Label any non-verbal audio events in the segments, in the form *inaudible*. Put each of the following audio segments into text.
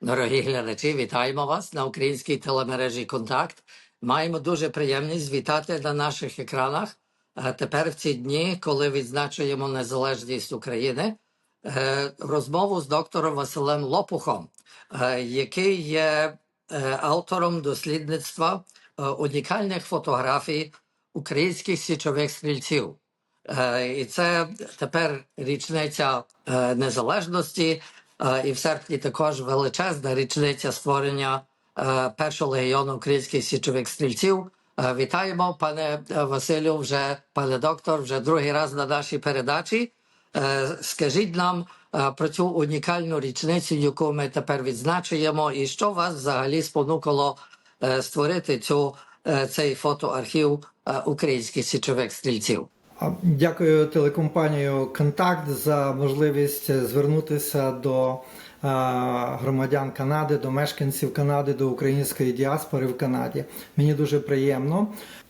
Дорогі глядачі, вітаємо вас на українській телемережі Контакт. Маємо дуже приємність вітати на наших екранах. е, Тепер в ці дні, коли відзначуємо незалежність України, е, розмову з доктором Василем Лопухом, е, який є автором дослідництва унікальних фотографій українських січових стрільців. І це тепер річниця незалежності, і в серпні також величезна річниця створення е, першого легіону українських січових стрільців. Е, Вітаємо, пане е, Василю, вже пане доктор, вже другий раз на нашій передачі. Е, Скажіть нам е, про цю унікальну річницю, яку ми тепер відзначуємо, і що вас взагалі спонукало е, створити цю, е, цей фотоархів е, українських січових стрільців. Дякую телекомпанію Контакт за можливість звернутися до громадян Канади, до мешканців Канади, до української діаспори в Канаді. Мені дуже приємно.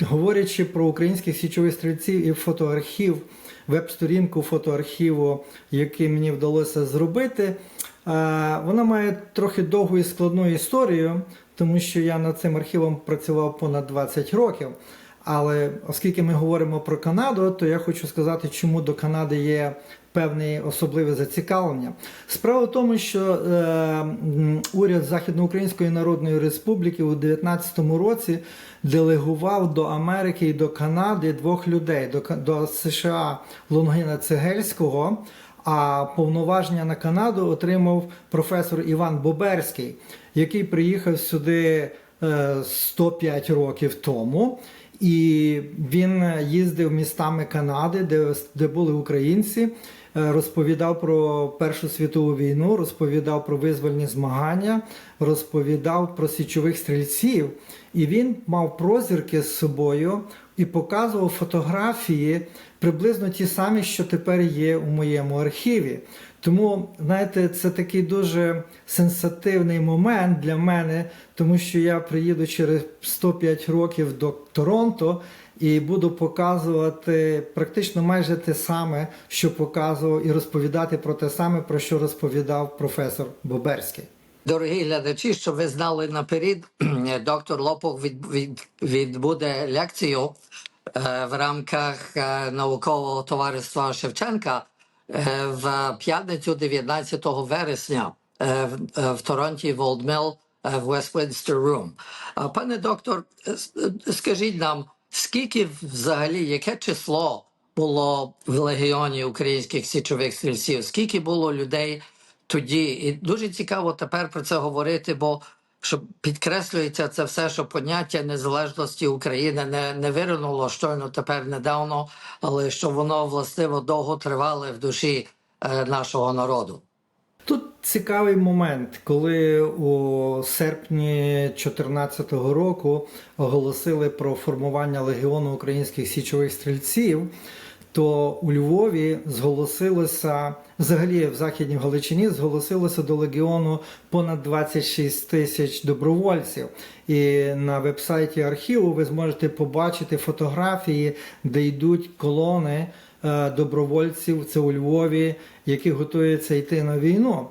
Говорячи про українських січових стрільців і фотоархів, веб-сторінку фотоархіву, який мені вдалося зробити, вона має трохи довгу і складну історію, тому що я над цим архівом працював понад 20 років. Але оскільки ми говоримо про Канаду, то я хочу сказати, чому до Канади є певне особливе зацікавлення. Справа в тому, що е, уряд Західноукраїнської Народної Республіки у 2019 році делегував до Америки і до Канади двох людей до, до США Лонгіна Цегельського. А повноваження на Канаду отримав професор Іван Боберський, який приїхав сюди е, 105 років тому. І він їздив містами Канади, де, де були українці, е, розповідав про Першу світову війну, розповідав про визвольні змагання, розповідав про січових стрільців. І він мав прозірки з собою і показував фотографії приблизно ті самі, що тепер є у моєму архіві. Тому, знаєте, це такий дуже сенсативний момент для мене, тому що я приїду через 105 років до Торонто і буду показувати практично майже те саме, що показував, і розповідати про те саме, про що розповідав професор Боберський. Дорогі глядачі, щоб ви знали наперед, *clears throat* доктор Лопух від, від, відбуде лекцію е, в рамках е, наукового товариства Шевченка е, в п'ятницю 19 вересня в, е, в Торонті Волдмил в Room. А, Пане доктор, скажіть нам, скільки взагалі, яке число було в легіоні українських січових стрільців? Скільки було людей тоді? І дуже цікаво тепер про це говорити, бо що підкреслюється це все, що поняття незалежності України не, не виринуло щойно тепер недавно, але що воно властиво довго тривало в душі е, нашого народу. Тут цікавий момент, коли у серпні 2014 року оголосили про формування легіону українських січових стрільців, то у Львові зголосилося, взагалі в Західній Галичині зголосилося до легіону понад 26 тисяч добровольців. І на вебсайті архіву ви зможете побачити фотографії, де йдуть колони е, добровольців. Це у Львові, які готуються йти на війну.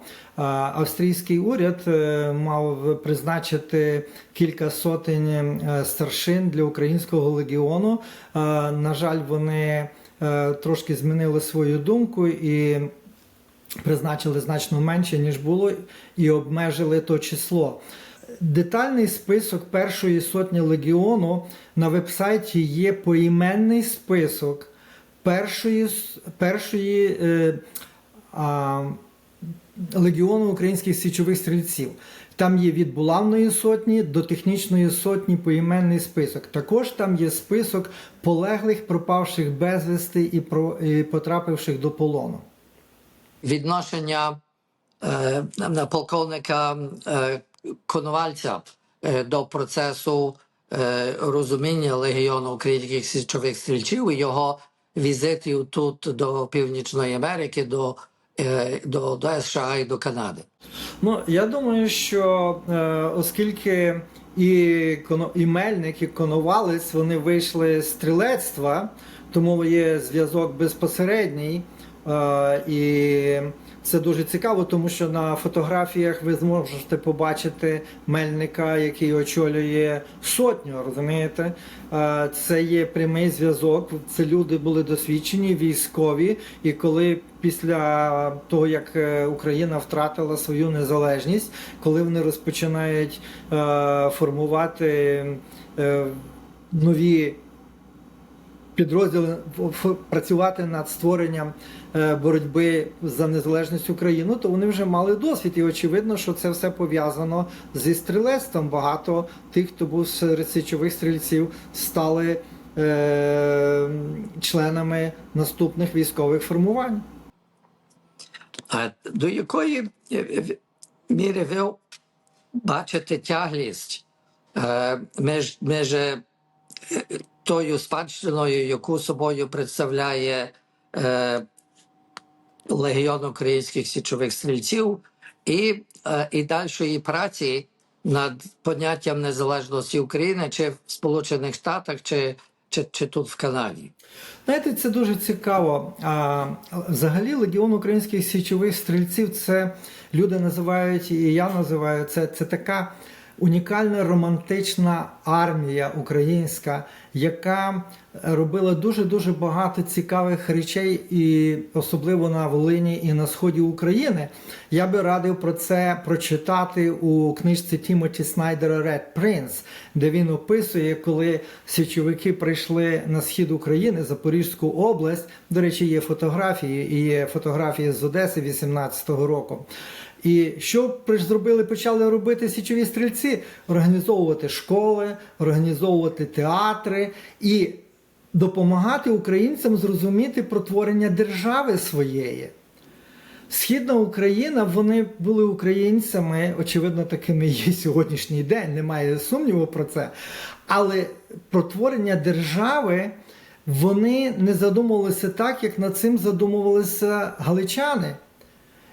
Австрійський уряд е, мав призначити кілька сотень е, старшин для українського легіону. Е, На жаль, вони е, трошки змінили свою думку і призначили значно менше, ніж було, і обмежили то число. Детальний список першої сотні легіону на вебсайті є поіменний список першої, першої е, а, легіону українських січових стрільців. Там є від булавної сотні до технічної сотні поіменний список. Також там є список полеглих, пропавших безвісти і, потрапивших до полону. Відношення е, полковника е, Коновальця е, до процесу е, розуміння легіону українських січових стрільців і його візитів тут до Північної Америки, до, до, до США і до Канади. Ну, я думаю, що е, оскільки і, і Мельник, і Коновалець вони вийшли з стрілецтва, тому є зв'язок безпосередній. Е, і Це дуже цікаво, тому що на фотографіях ви зможете побачити мельника, який очолює сотню. Розумієте? Е, Це є прямий зв'язок. Це люди були досвідчені, військові. І коли після того, як е, Україна втратила свою незалежність, коли вони розпочинають формувати нові підрозділи працювати над створенням е, боротьби за незалежність України, то вони вже мали досвід. І очевидно, що це все пов'язано зі стрілецтвом. Багато тих, хто був серед січових стрільців, стали е, членами наступних військових формувань. А до якої е, міри ви бачите тяглість е, між, між е, тою спадщиною, яку собою представляє е, Легіон українських січових стрільців, і, е, і дальшої праці над поняттям незалежності України, чи в Сполучених Штатах, чи, чи, чи тут в Канаді? Знаєте, це дуже цікаво. А, взагалі, Легіон українських січових стрільців це люди називають, і я називаю це, це така унікальна романтична армія українська, яка робила дуже дуже багато цікавих речей, і особливо на Волині і на сході України. Я би радив про це прочитати у книжці Тімоті Снайдера Red Prince, де він описує, коли січовики прийшли на схід України, Запорізьку область. До речі, є фотографії, і є фотографії з Одеси 18-го року. І що зробили, почали робити січові стрільці? Організовувати школи, організовувати театри і допомагати українцям зрозуміти про творення держави своєї. Східна Україна, вони були українцями, очевидно, такими є сьогоднішній день, немає сумніву про це. Але про творення держави вони не задумувалися так, як над цим задумувалися галичани.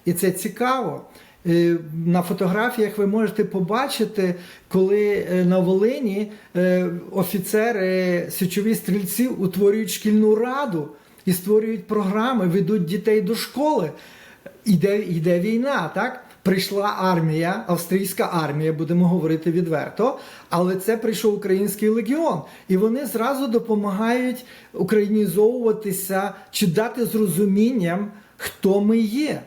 І це цікаво. Е, На фотографіях ви можете побачити, коли е, на Волині е, офіцери січові стрільці утворюють шкільну раду і створюють програми, ведуть дітей до школи. Іде, іде війна, так? Прийшла армія, австрійська армія, будемо говорити відверто, але це прийшов український легіон, і вони зразу допомагають українізовуватися чи дати зрозумінням, хто ми є.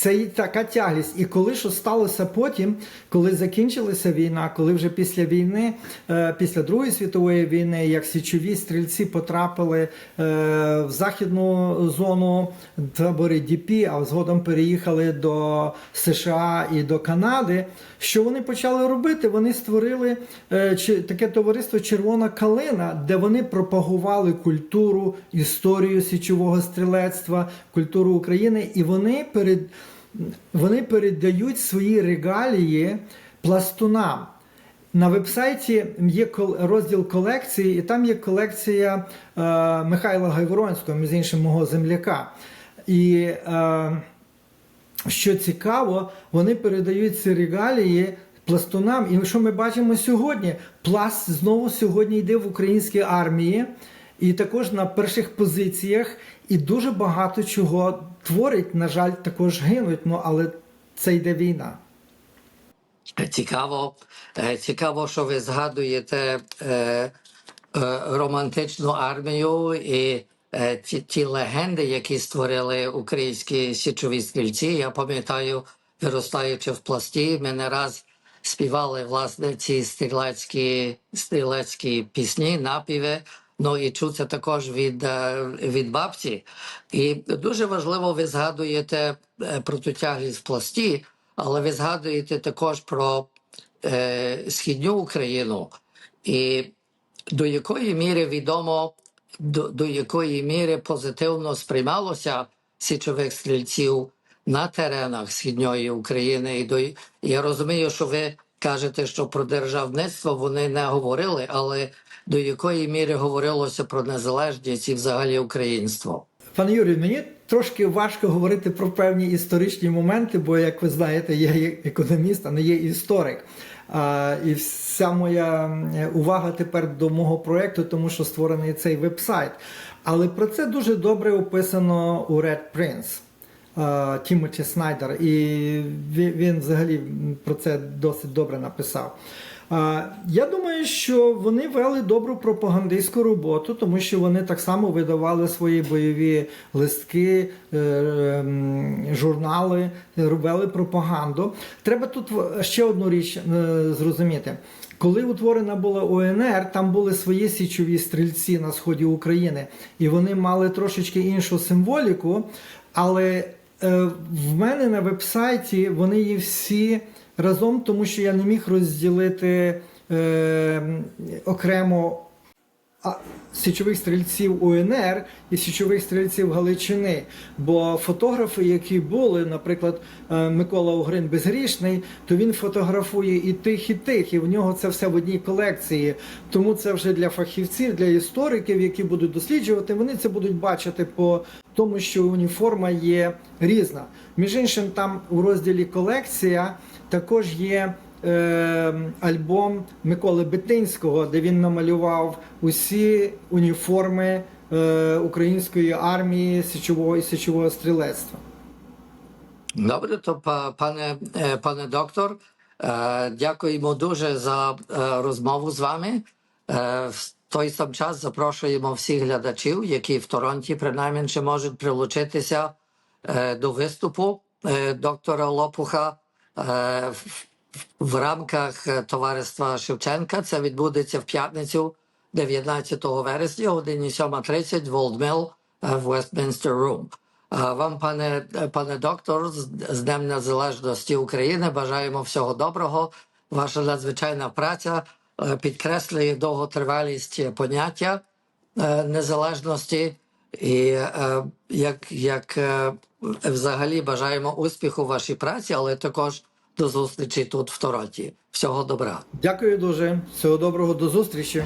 Це і така тяглість. І коли що сталося потім, коли закінчилася війна, коли вже після війни, е, після Другої світової війни, як січові стрільці потрапили е, в західну зону табори ДІПІ, а згодом переїхали до США і до Канади. Що вони почали робити? Вони створили е, таке товариство Червона калина, де вони пропагували культуру, історію січового стрілецтва, культуру України, і вони перед вони передають свої регалії пластунам. На вебсайті є розділ колекції, і там є колекція е, Михайла Гайворонського, між іншим мого земляка. І е, що цікаво, вони передають ці регалії пластунам. І що ми бачимо сьогодні? Пласт знову сьогодні йде в українській армії, і також на перших позиціях, і дуже багато чого творить. На жаль, також гинуть. Ну але це йде війна. Цікаво, е, цікаво, що ви згадуєте е, е, романтичну армію і е, ті, ті легенди, які створили українські січові стрільці. Я пам'ятаю, виростаючи в пласті, ми не раз співали власне ці стрілецькі, стрілецькі пісні, напіви. Ну і чув це також від, е, від бабці. І дуже важливо, ви згадуєте е, про ту тяглість пласті, але ви згадуєте також про е, східню Україну, і до якої міри відомо, до, до якої міри позитивно сприймалося січових стрільців на теренах східної України. І до, я розумію, що ви кажете, що про державництво вони не говорили, але до якої міри говорилося про незалежність і взагалі українство. Пане Юрію, мені трошки важко говорити про певні історичні моменти, бо, як ви знаєте, я є економіст, а не є історик. А, і вся моя увага тепер до мого проєкту, тому що створений цей вебсайт. Але про це дуже добре описано у Red Prince. Е, Тімоті Снайдер, і він, взагалі про це досить добре написав. Е, Я думаю, що вони вели добру пропагандистську роботу, тому що вони так само видавали свої бойові листки, е, ем, журнали, робили пропаганду. Треба тут ще одну річ зрозуміти. Коли утворена була УНР, там були свої січові стрільці на сході України, і вони мали трошечки іншу символіку. Але в мене на вебсайті вони є всі разом, тому що я не міг розділити е, окремо січових стрільців УНР і січових стрільців Галичини. Бо фотографи, які були, наприклад, е, Микола Угрин безгрішний, то він фотографує і тих, і тих, і в нього це все в одній колекції. Тому це вже для фахівців, для істориків, які будуть досліджувати, вони це будуть бачити по тому, що уніформа є різна. Між іншим, там у розділі колекція також є е, альбом Миколи Бетинського, де він намалював усі уніформи е, української армії січового і січового стрілецтва. Добре, то пане, е, пане доктор, е, дякуємо дуже за е, розмову з вами. Той сам час запрошуємо всіх глядачів, які в Торонті принаймні можуть прилучитися е, до виступу е, доктора Лопуха е, в- рамках товариства Шевченка. Це відбудеться в п'ятницю, 19 вересня, годині 7.30 в Old Mill е, в Room. А Вам, пане, пане доктор, з Днем Незалежності України бажаємо всього доброго. Ваша надзвичайна праця підкреслює довготривалість поняття е, незалежності, і е, як, як е, взагалі бажаємо успіху в вашій праці, але також до зустрічі тут в Тороті. Всього добра. Дякую дуже. Всього доброго, до зустрічі.